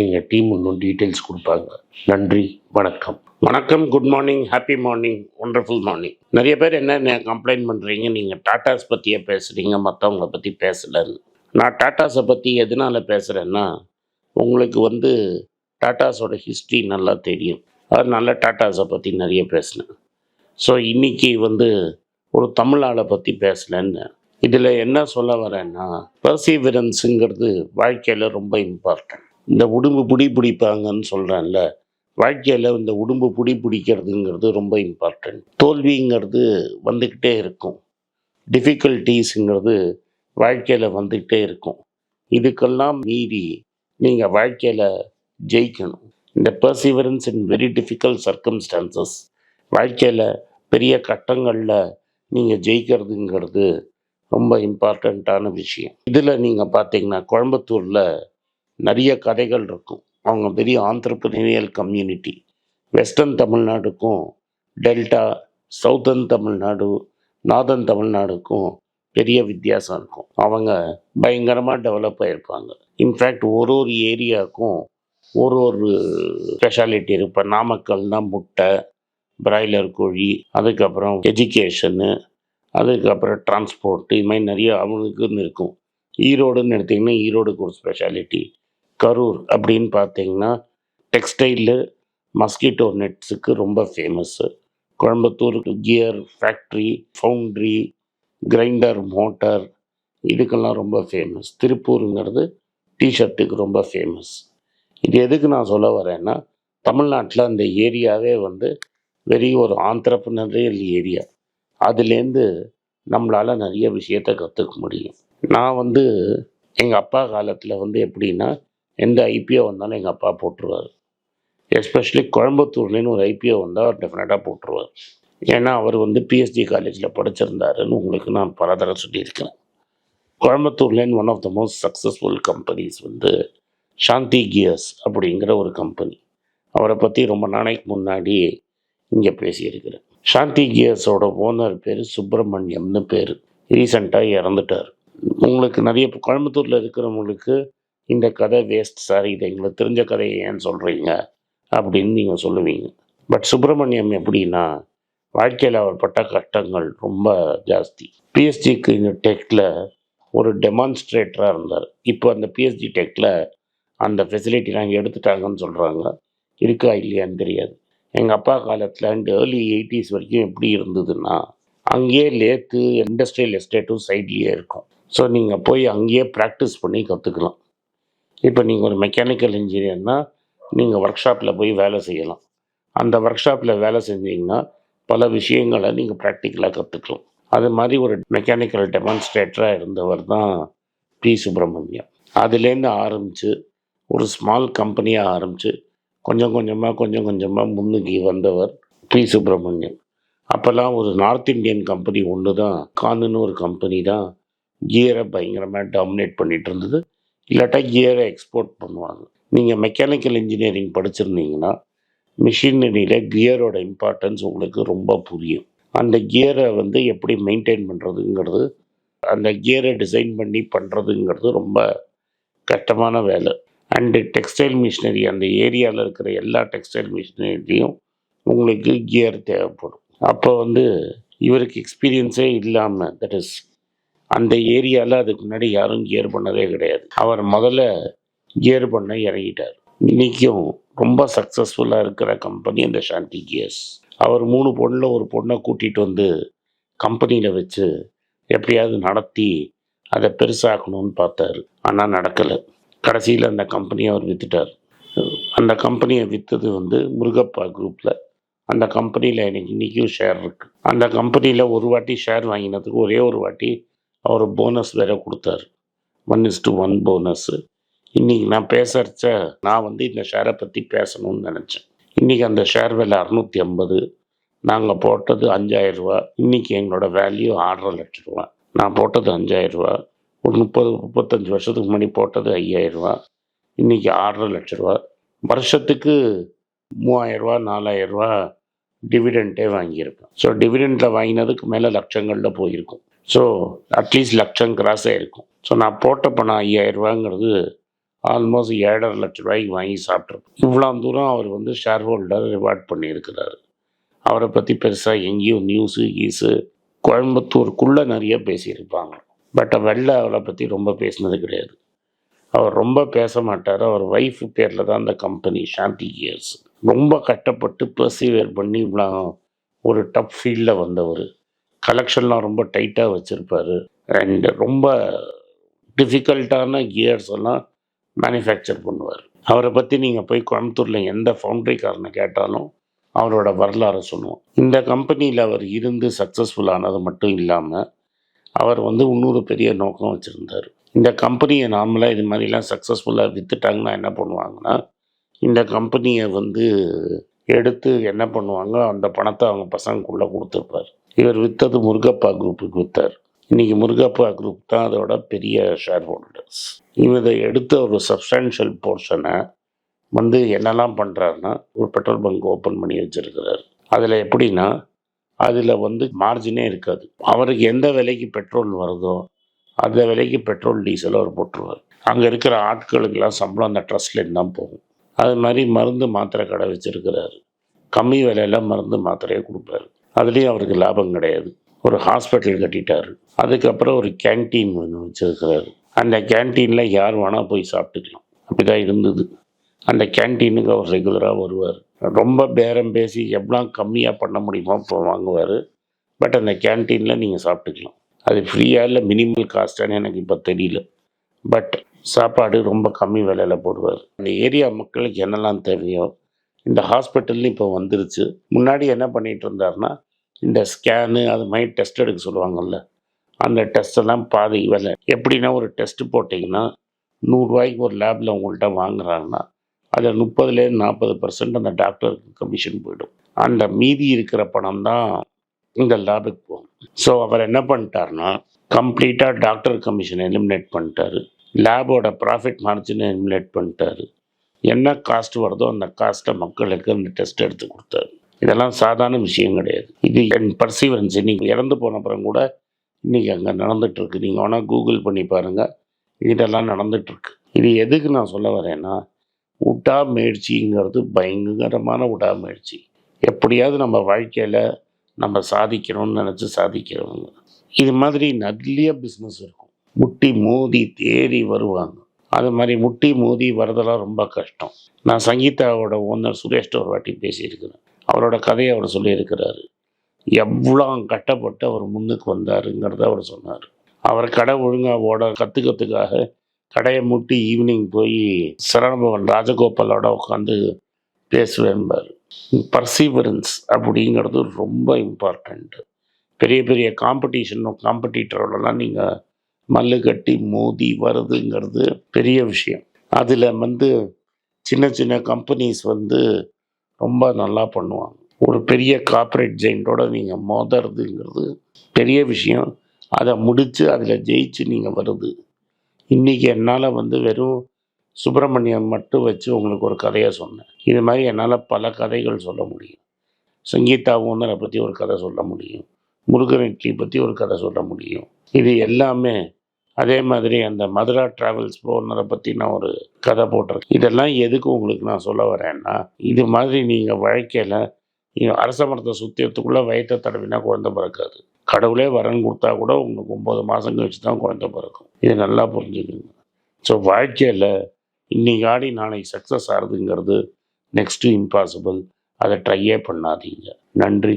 எங்கள் டீம் இன்னும் டீட்டெயில்ஸ் கொடுப்பாங்க. நன்றி வணக்கம். வணக்கம் good morning happy morning wonderful morning நிறைய பேர் என்ன கம்ப்ளைண்ட் பண்ணுறீங்க நீங்கள் டாட்டாஸ் பற்றியே பேசுகிறீங்க மற்றவங்களை பற்றி பேசலைன்னு. நான் டாட்டாஸை பற்றி எதனால் பேசுகிறேன்னா உங்களுக்கு வந்து டாட்டாஸோட ஹிஸ்ட்ரி நல்லா தெரியும். அதனால டாட்டாஸை பற்றி நிறைய பேசினேன். ஸோ இன்னைக்கு வந்து ஒரு தமிழ் ஆளை பற்றி பேசலன்னு. இதில் என்ன சொல்ல வரேன்னா பர்சீவரன்ஸுங்கிறது வாழ்க்கையில் ரொம்ப இம்பார்ட்டன்ட் இந்த உடும்பு பிடி பிடிப்பாங்கன்னு சொல்கிறேன்ல வாழ்க்கையில் இந்த உடும்பு பிடி பிடிக்கிறதுங்கிறது ரொம்ப இம்பார்ட்டன்ட் தோல்விங்கிறது வந்துக்கிட்டே இருக்கும். டிஃபிகல்ட்டிஸுங்கிறது வாழ்க்கையில் வந்துக்கிட்டே இருக்கும். இதுக்கெல்லாம் மீறி நீங்கள் வாழ்க்கையில் ஜெயிக்கணும். இந்த perseverance in very difficult circumstances வாழ்க்கையில் பெரிய கட்டங்களில் நீங்கள் ஜெயிக்கிறதுங்கிறது ரொம்ப இம்பார்ட்டண்ட்டான விஷயம். இதில் நீங்கள் பார்த்தீங்கன்னா கோயம்புத்தூரில் நிறைய கதைகள் இருக்கும். அவங்க பெரிய ஆந்திரப்பிரினியல் கம்யூனிட்டி வெஸ்டர்ன் தமிழ்நாடுக்கும் டெல்டா சவுத்தர்ன் தமிழ்நாடு நார்தன் தமிழ்நாடுக்கும் பெரிய வித்தியாசம் இருக்கும். அவங்க பயங்கரமாக டெவலப் ஆகிருப்பாங்க இன்ஃபேக்ட் ஒரு ஒரு ஏரியாவுக்கும் ஒரு ஒரு ஸ்பெஷாலிட்டி இருக்கு இப்போ நாமக்கல்னா முட்டை பிராய்லர் கோழி அதுக்கப்புறம் எஜுகேஷனு அதுக்கப்புறம் டிரான்ஸ்போர்ட்டு இது மாதிரி நிறைய அவங்களுக்குன்னு இருக்கும். ஈரோடுன்னு எடுத்திங்கன்னா ஈரோடுக்கு ஒரு ஸ்பெஷாலிட்டி கரூர் அப்படின்னு பார்த்தீங்கன்னா டெக்ஸ்டைலு மஸ்கிட்டோ நெட்ஸுக்கு ரொம்ப famous Coimbatore gear factory foundry grinder motor இதுக்கெல்லாம் ரொம்ப ஃபேமஸ் திருப்பூருங்கிறது டிஷர்ட்டுக்கு ரொம்ப ஃபேமஸ் இது எதுக்கு நான் சொல்ல வரேன்னா தமிழ்நாட்டில் அந்த ஏரியாவே வந்து வெரி ஒரு ஆந்திரப்பினரியல் ஏரியா அதுலேருந்து நம்மளால் நிறைய விஷயத்த கற்றுக்க முடியும். நான் வந்து எங்கள் அப்பா காலத்தில் வந்து எப்படின்னா எந்த ஐபிஓ வந்தாலும் எங்கள் அப்பா போட்டுருவார். எஸ்பெஷலி கோயம்புத்தூர்லேன்னு ஒரு ஐபிஓ வந்தால் அவர் டெஃபினட்டாக போட்டுருவார். ஏன்னா அவர் வந்து பிஎஸ்டி காலேஜில் படிச்சிருந்தாருன்னு உங்களுக்கு நான் பல தடவை சொல்லியிருக்கிறேன். கோயம்புத்தூர்லேன்னு one of the most successful companies வந்து சாந்தி கியர்ஸ் அப்படிங்கிற ஒரு கம்பெனி அவரை பற்றி ரொம்ப நாளைக்கு முன்னாடி இங்கே பேசியிருக்கிறேன். சாந்தி கியர்ஸோட ஓனர் பேர் சுப்பிரமணியம்னு பேர். ரீசண்டாக இறந்துட்டார். உங்களுக்கு நிறைய கோயம்புத்தூரில் இருக்கிறவங்களுக்கு இந்த கதை வேஸ்ட் சார் இது எங்களுக்கு தெரிஞ்ச கதையை ஏன் சொல்கிறீங்க அப்படின்னு நீங்கள் சொல்லுவீங்க. பட் சுப்பிரமணியம் எப்படின்னா வாழ்க்கையில் அவர் பட்ட கஷ்டங்கள் ரொம்ப ஜாஸ்தி. பிஎஸ்டிக்கு இந்த டெக்கில் ஒரு டெமான்ஸ்ட்ரேட்டராக இருந்தார். இப்போ அந்த பிஎஸ்டி டெக்கில் அந்த ஃபெசிலிட்டி நாங்கள் எடுத்துட்டாங்கன்னு சொல்கிறாங்க இருக்கா இல்லையான்னு தெரியாது. எங்கள் அப்பா காலத்தில் அண்ட் ஏர்லி எயிட்டிஸ் வரைக்கும் எப்படி இருந்ததுன்னா அங்கேயே லேத்து இண்டஸ்ட்ரியல் எஸ்டேட்டும் சைட்லேயே இருக்கும். ஸோ நீங்கள் போய் அங்கேயே ப்ராக்டிஸ் பண்ணி கற்றுக்கலாம் இப்போ நீங்கள் ஒரு மெக்கானிக்கல் இன்ஜினியர்னால் நீங்கள் ஒர்க் ஷாப்பில் போய் வேலை செய்யலாம். அந்த ஒர்க் ஷாப்பில் வேலை செஞ்சீங்கன்னா பல விஷயங்களை நீங்கள் ப்ராக்டிக்கலாக கற்றுக்கலாம் அது மாதிரி ஒரு மெக்கானிக்கல் டெமான்ஸ்ட்ரேட்டராக இருந்தவர் தான் பி. சுப்பிரமணியம். அதுலேருந்து ஆரம்பித்து ஒரு ஸ்மால் கம்பெனியாக ஆரம்பித்து கொஞ்சம் கொஞ்சமாக கொஞ்சம் கொஞ்சமாக முன்னுக்கு வந்தவர் பி. சுப்பிரமணியம். அப்போல்லாம் ஒரு நார்த் இந்தியன் கம்பெனி ஒன்று தான் கானுன்னு ஒரு கம்பெனி தான் கியரை பயங்கரமாக டாமினேட் பண்ணிகிட்டு இருந்தது. இல்லாட்டா கியரை எக்ஸ்போர்ட் பண்ணுவாங்க. நீங்கள் மெக்கானிக்கல் இன்ஜினியரிங் படிச்சிருந்தீங்கன்னா மிஷினரியில் கியரோட இம்பார்ட்டன்ஸ் உங்களுக்கு ரொம்ப புரியும். அந்த கியரை வந்து எப்படி மெயின்டைன் பண்ணுறதுங்கிறது அந்த கியரை டிசைன் பண்ணி பண்ணுறதுங்கிறது ரொம்ப கஷ்டமான வேலை. அண்டு டெக்ஸ்டைல் மிஷினரி அந்த ஏரியாவில் இருக்கிற எல்லா டெக்ஸ்டைல் மிஷினரிலையும் உங்களுக்கு கியர் தேவைப்படும். அப்போ வந்து இவருக்கு எக்ஸ்பீரியன்ஸே இல்லாமல் தட் இஸ் அந்த ஏரியாவில் அதுக்கு முன்னாடி யாரும் கியர் பண்ணதே கிடையாது. அவர் முதல்ல கியர் பண்ண இறங்கிட்டார். இன்றைக்கும் ரொம்ப சக்ஸஸ்ஃபுல்லாக இருக்கிற கம்பெனி அந்த சாந்தி கியர்ஸ் அவர் மூணு பொண்ணில் ஒரு பொண்ணை கூட்டிகிட்டு வந்து கம்பெனியில் வச்சு எப்படியாவது நடத்தி அதை பெருசாக்கணும்னு பார்த்தாரு. ஆனால் நடக்கலை. கடைசியில் அந்த கம்பெனியை அவர் விற்றுட்டார் அந்த கம்பெனியை விற்றது வந்து முருகப்பா குரூப்பில் அந்த கம்பெனியில் எனக்கு இன்றைக்கும் ஷேர் இருக்குது அந்த கம்பெனியில் ஒரு வாட்டி ஷேர் வாங்கினதுக்கு ஒரே ஒரு வாட்டி அவர் போனஸ் வேற கொடுத்தாரு. One is to one bonus இன்றைக்கி நான் பேசுகிறச்ச நான் வந்து இந்த ஷேரை பற்றி பேசணும்னு நினச்சேன். இன்றைக்கி அந்த ஷேர் விலை அறநூற்றி ஐம்பது. நாங்கள் போட்டது அஞ்சாயிரம் ரூபா இன்றைக்கி எங்களோட வேல்யூ ஆறரை லட்ச ரூபா நான் போட்டது அஞ்சாயிரம் ரூபா ஒரு முப்பது முப்பத்தஞ்சு வருஷத்துக்கு முன்னாடி போட்டது ஐயாயிரம் ரூபா இன்றைக்கி ஆறரை லட்ச ரூபா வருஷத்துக்கு மூவாயிரரூவா நாலாயிரரூவா டிவிடெண்ட்டே வாங்கியிருப்பேன் ஸோ டிவிடெண்டில் வாங்கினதுக்கு மேலே லட்சங்களில் போயிருக்கும். ஸோ அட்லீஸ்ட் லட்சம் கிராஸ் இருக்கும். ஸோ நான் போட்ட பணம் ஐயாயிரம் ரூபாங்கிறது ஆல்மோஸ்ட் ஏழரை லட்ச ரூபாய்க்கு வாங்கி சாப்பிட்ருக்கோம் இவ்வளோ தூரம் அவர் வந்து ஷேர் ஹோல்டர் ரிவார்ட் பண்ணியிருக்கிறாரு. அவரை பற்றி பெருசாக எங்கேயும் நியூஸு கீஸு கோயம்புத்தூருக்குள்ளே நிறைய பேசியிருப்பாங்க. பட் வெளில அவரை பற்றி ரொம்ப பேசினது கிடையாது. அவர் ரொம்ப பேச மாட்டார். அவர் ஒய்ஃப் பேரில் தான் அந்த கம்பெனி சாந்தி கியர்ஸ் ரொம்ப கஷ்டப்பட்டு பர்சிவேர் பண்ணி இவ்வளோ ஒரு டஃப் ஃபீல்டில் வந்தவர். கலெக்ஷன்லாம் ரொம்ப டைட்டாக வச்சுருப்பார். அண்ட் ரொம்ப டிஃபிகல்ட்டான கியர்ஸ் எல்லாம் மேனுஃபேக்சர் பண்ணுவார். அவரை பற்றி நீங்கள் போய் கோயம்புத்தூரில் எந்த ஃபவுண்ட்ரிக்காரனை கேட்டாலும் அவரோட வரலாறை சொல்லுவோம். இந்த கம்பெனியில் அவர் இருந்து சக்ஸஸ்ஃபுல் ஆனது மட்டும் இல்லாமல் அவர் வந்து இன்னொரு பெரிய நோக்கம் வச்சுருந்தார். இந்த கம்பெனியை நார்மலாக இது மாதிரிலாம் சக்ஸஸ்ஃபுல்லாக விற்றுட்டாங்கன்னா என்ன பண்ணுவாங்கன்னா இந்த கம்பெனியை வந்து எடுத்து என்ன பண்ணுவாங்க அந்த பணத்தை அவங்க பசங்களுக்குள்ளே கொடுத்துருப்பார். இவர் விற்றது முருகப்பா குரூப்புக்கு விற்றார் இன்றைக்கி முருகப்பா குரூப் தான் அதோட பெரிய ஷேர் ஹோல்டர்ஸ் இவரை எடுத்த ஒரு சப்ஸ்டான்ஷியல் போர்ஷனை வந்து என்னெல்லாம் பண்ணுறாருன்னா ஒரு பெட்ரோல் பங்க் ஓப்பன் பண்ணி வச்சுருக்கிறார். அதில் எப்படின்னா அதில் வந்து மார்ஜினே இருக்காது. அவருக்கு எந்த விலைக்கு பெட்ரோல் வருதோ அந்த விலைக்கு பெட்ரோல் டீசல் அவர் போட்டுருவார். அங்கே இருக்கிற ஆட்களுக்கெல்லாம் சம்பளம் அந்த ட்ரஸ்ட்லேருந்து தான் போகும். அது மாதிரி மருந்து மாத்திரை கடை வச்சுருக்கிறாரு. கம்மி விலையில மருந்து மாத்திரையை கொடுப்பாரு. அதுலேயும் அவருக்கு லாபம் கிடையாது. ஒரு ஹாஸ்பிட்டல் கட்டிட்டார். அதுக்கப்புறம் ஒரு கேன்டீன் ஒன்று வச்சுருக்கிறாரு. அந்த கேன்டீனில் யார் வேணால் போய் சாப்பிட்டுக்கலாம். அப்படி தான் இருந்தது. அந்த கேன்டீனுக்கு அவர் ரெகுலராக வருவார். ரொம்ப பேரம் பேசி எவ்வளோ கம்மியாக பண்ண முடியுமோ இப்போ வாங்குவார். பட் அந்த கேன்டீனில் நீங்கள் சாப்பிட்டுக்கலாம். அது ஃப்ரீயாக இல்லை மினிமல் காஸ்ட்டான்னு எனக்கு இப்போ தெரியல. பட் சாப்பாடு ரொம்ப கம்மி விலையில் போடுவார். அந்த ஏரியா மக்களுக்கு என்னெல்லாம் தேவையோ இந்த ஹாஸ்பிட்டல்னு இப்போ வந்துருச்சு. முன்னாடி என்ன பண்ணிகிட்டு இருந்தாருன்னா இந்த ஸ்கேனு அது மாதிரி டெஸ்ட் எடுக்க சொல்லுவாங்கல்ல அந்த டெஸ்ட்டெல்லாம் பாதி வேலை. எப்படின்னா ஒரு டெஸ்ட்டு போட்டிங்கன்னா நூறுரூவாய்க்கு ஒரு லேபில் உங்கள்கிட்ட வாங்குறாங்கன்னா அதில் முப்பதுலேருந்து நாற்பது பர்சன்ட் அந்த டாக்டருக்கு கமிஷன் போயிடும். அந்த மீதி இருக்கிற பணம் தான் இந்த லேபுக்கு போகும். ஸோ அவர் என்ன பண்ணிட்டாருன்னா கம்ப்ளீட்டாக டாக்டர் கமிஷனை எலிமினேட் பண்ணிட்டாரு. லேபோட ப்ராஃபிட் மார்ஜினை எலிமினேட் பண்ணிட்டாரு. என்ன காஸ்ட் வருதோ அந்த காஸ்ட்டை மக்களுக்கு அந்த டெஸ்ட் எடுத்து கொடுத்தாரு. இதெல்லாம் சாதாரண விஷயம் கிடையாது. இது என் பர்சீவரன்ஸ் நீங்கள் இறந்து போன அப்புறம் கூட இன்னைக்கு அங்கே நடந்துகிட்ருக்கு நீங்கள் வேணால் கூகுள் பண்ணி பாருங்கள் இதெல்லாம் நடந்துகிட்ருக்கு இது எதுக்கு நான் சொல்ல வரேன்னா உடாமுயற்சிங்கிறது பயங்கரமான உடாமுயற்சி. எப்படியாவது நம்ம வாழ்க்கையில் நம்ம சாதிக்கணும்னு நினச்சி சாதிக்கிறவங்க. இது மாதிரி நிறைய பிஸ்னஸ் இருக்கும். முட்டி மோதி தேறி வருவாங்க. அது மாதிரி முட்டி மோதி வரதெல்லாம் ரொம்ப கஷ்டம். நான் சங்கீதாவோட ஓனர் சுரேஷ்ட ஒரு வாட்டி பேசியிருக்கிறேன். அவரோட கதையை அவர் சொல்லியிருக்கிறாரு. எவ்வளோ கட்டப்பட்டு அவர் முன்னுக்கு வந்தாருங்கிறத அவர் சொன்னார். அவர் கடை ஒழுங்காக ஓட கற்றுக்கிறதுக்காக கடையை முட்டி ஈவினிங் போய் சரணபவன் ராஜகோபாலோட உட்காந்து பேசுவேன்பார். பர்சீவரன்ஸ் அப்படிங்கிறது ரொம்ப இம்பார்ட்டண்ட்டு பெரிய பெரிய காம்படிஷனும் காம்படிட்டரோடலாம் நீங்கள் மல்லு கட்டி மோதி வருதுங்கிறது பெரிய விஷயம். அதில் வந்து சின்ன சின்ன கம்பெனிஸ் வந்து ரொம்ப நல்லா பண்ணுவாங்க. ஒரு பெரிய கார்ப்பரேட் ஜெயிண்டோட நீங்கள் மோதறதுங்கிறது பெரிய விஷயம். அதை முடித்து அதில் ஜெயிச்சு நீங்கள் வருது. இன்றைக்கி என்னால் வந்து வெறும் சுப்பிரமணியம் மட்டும் வச்சு உங்களுக்கு ஒரு கதையை சொன்னேன். இது மாதிரி என்னால் பல கதைகள் சொல்ல முடியும். சங்கீதா அதை பற்றி ஒரு கதை சொல்ல முடியும். முருகன் இட்லி பற்றி ஒரு கதை சொல்ல முடியும். இது எல்லாமே அதே மாதிரி அந்த மதுரா டிராவல்ஸ் ஓனரை பற்றி நான் ஒரு கதை போட்டிருக்கேன். இதெல்லாம் எதுக்கு உங்களுக்கு நான் சொல்ல வரேன்னா இது மாதிரி நீங்கள் வாழ்க்கையில் நீங்கள் அரச மரத்தை சுத்தியத்துக்குள்ளே வயிற்ற தடவினா குழந்தை பிறக்காது. கடவுளே வரன் கொடுத்தா கூட உங்களுக்கு ஒம்பது மாதம் கழிச்சு தான் குழந்தை பிறக்கும். இது நல்லா புரிஞ்சுக்கோங்க. ஸோ வாழ்க்கையில் இன்னைக்கு ஆடி நாளைக்கு சக்ஸஸ் ஆகுதுங்கிறது நெக்ஸ்ட்டு இம்பாசிபிள் அதை ட்ரையே பண்ணாதீங்க. நன்றி.